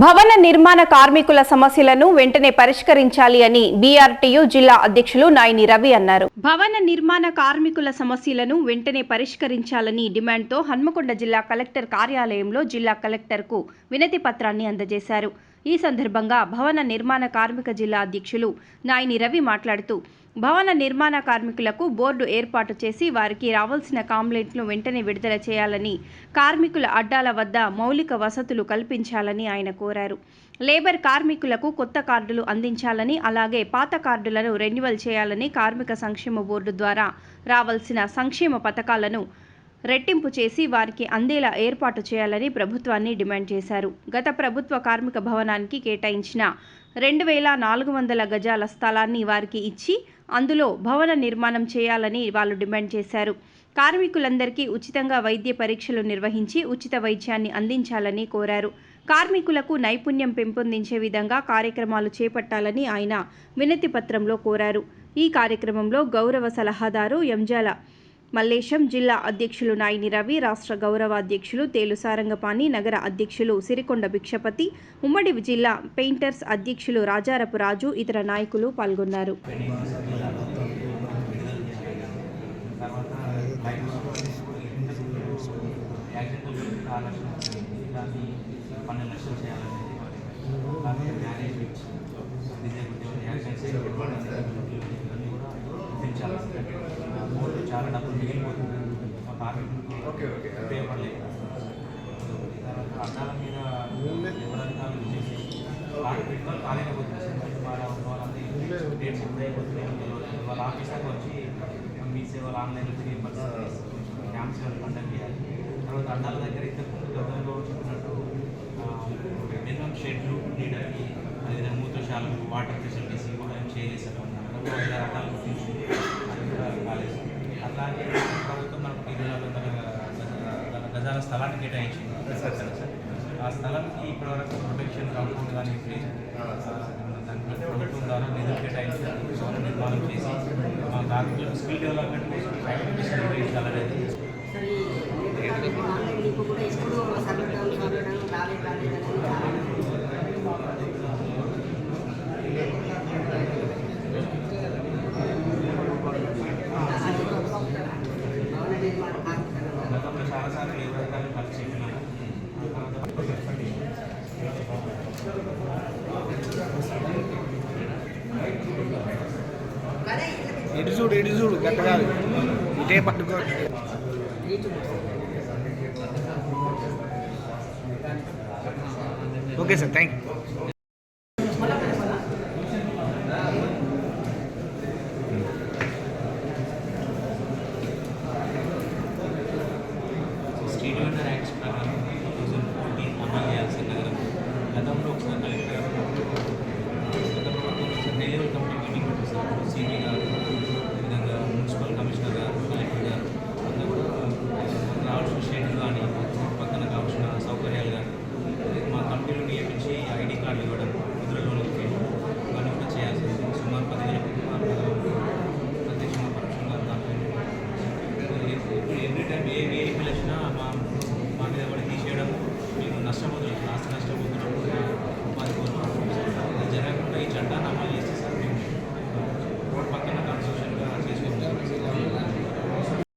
భవన నిర్మాణ కార్మికుల సమస్యలను వెంటనే పరిష్కరించాలి అని బీఆర్టీయూ జిల్లా అధ్యక్షులు నాయని రవి అన్నారు. భవన నిర్మాణ కార్మికుల సమస్యలను వెంటనే పరిష్కరించాలని డిమాండ్తో హన్మకొండ జిల్లా కలెక్టర్ కార్యాలయంలో జిల్లా కలెక్టర్కు వినతి పత్రాన్ని అందజేశారు. ఈ సందర్భంగా భవన నిర్మాణ కార్మిక జిల్లా అధ్యక్షులు నాయని రవి మాట్లాడుతూ భవన నిర్మాణ కార్మికులకు బోర్డు ఏర్పాటు చేసి వారికి రావాల్సిన కాంప్లైంట్లు వెంటనే విడుదల చేయాలని కార్మికుల అడ్డాల వద్ద మౌలిక వసతులు కల్పించాలని ఆయన కోరారు. లేబర్ కార్మికులకు కొత్త కార్డులు అందించాలని అలాగే పాత కార్డులను రెన్యువల్ చేయాలని కార్మిక సంక్షేమ బోర్డు ద్వారా రావాల్సిన సంక్షేమ పథకాలను రెట్టింపు చేసి వారికి అందేలా ఏర్పాటు చేయాలని ప్రభుత్వాన్ని డిమాండ్ చేశారు. గత ప్రభుత్వ కార్మిక భవనానికి కేటాయించిన రెండు వేల నాలుగు వందల గజాల స్థలాన్ని వారికి ఇచ్చి అందులో భవన నిర్మాణం చేయాలని వాళ్ళు డిమాండ్ చేశారు. కార్మికులందరికీ ఉచితంగా వైద్య పరీక్షలు నిర్వహించి ఉచిత వైద్యాన్ని అందించాలని కోరారు. కార్మికులకు నైపుణ్యం పెంపొందించే విధంగా కార్యక్రమాలు చేపట్టాలని ఆయన వినతి పత్రంలో కోరారు. ఈ కార్యక్రమంలో గౌరవ సలహాదారు ఎంజాల మల్లేశం జిల్లా అధ్యక్షులు నాయిని రవి రాష్ట్ర గౌరవ అధ్యక్షులు తేలు సారంగపాణి నగర అధ్యక్షులు సిరికొండ భిక్షపతి ఉమ్మడి జిల్లా పెయింటర్స్ అధ్యక్షులు రాజారపు రాజు ఇతర నాయకులు పాల్గొన్నారు. తర్వాత చాలా డబ్బులు మిగిలిపోతుంది మా కార్మికులకి ఉపయోగపడలేదు. మీద ఎవరైనా చేసి కార్మికులు కాలేకపోతుంది వాళ్ళ వాళ్ళందరూ డేట్స్ ఎప్పుడు అయిపోతున్నాయి వాళ్ళ ఆఫీసర్కి వచ్చి మీ సేవలు ఆన్లైన్లో తిరిగి క్యాంప్ సేవలు కండక్ట్ చేయాలి. తర్వాత అడ్డాల దగ్గర ఇంతకుముందు గతంలో చెప్పినట్టు మినిమం షెడ్లు నీడకి అదేవిధంగా మూత్రశాలలు వాటర్ ఫెసిలిటీస్ ఇవి కూడా ఏం చేయలేదు ఐదు అడ్డాలు గుర్తించి అది కూడా కాలేదు అట్లాగే ప్రభుత్వం మనకు ఇరవై వందల గజాల స్థలాన్ని కేటాయించింది. ఆ స్థలంకి ఇప్పటివరకు ప్రొటెక్షన్ కాంపౌండ్ కానీ దానికి ప్రభుత్వం ద్వారా నిధులు కేటాయించి భవన నిర్మాణం చేసి మా కార్మికులకు స్కిల్ డెవలప్మెంట్ కోసం నిర్వహించాలనేది కూడా ఎప్పుడు రాలేదు రాలేదు అనేది చాలా భవన నిర్మాణ కార్మికులు గతంలో చాలాసార్లు ఏ వర్గాలు కలిసి చెప్పినాను ఎటు చూడు ఎటు చూడు గట్ట ఇటే పట్టుకో. ఓకే సార్ థ్యాంక్ యూ ಡಿಫ್ರೆಂಟಾಗಿ ನಮ್ಮ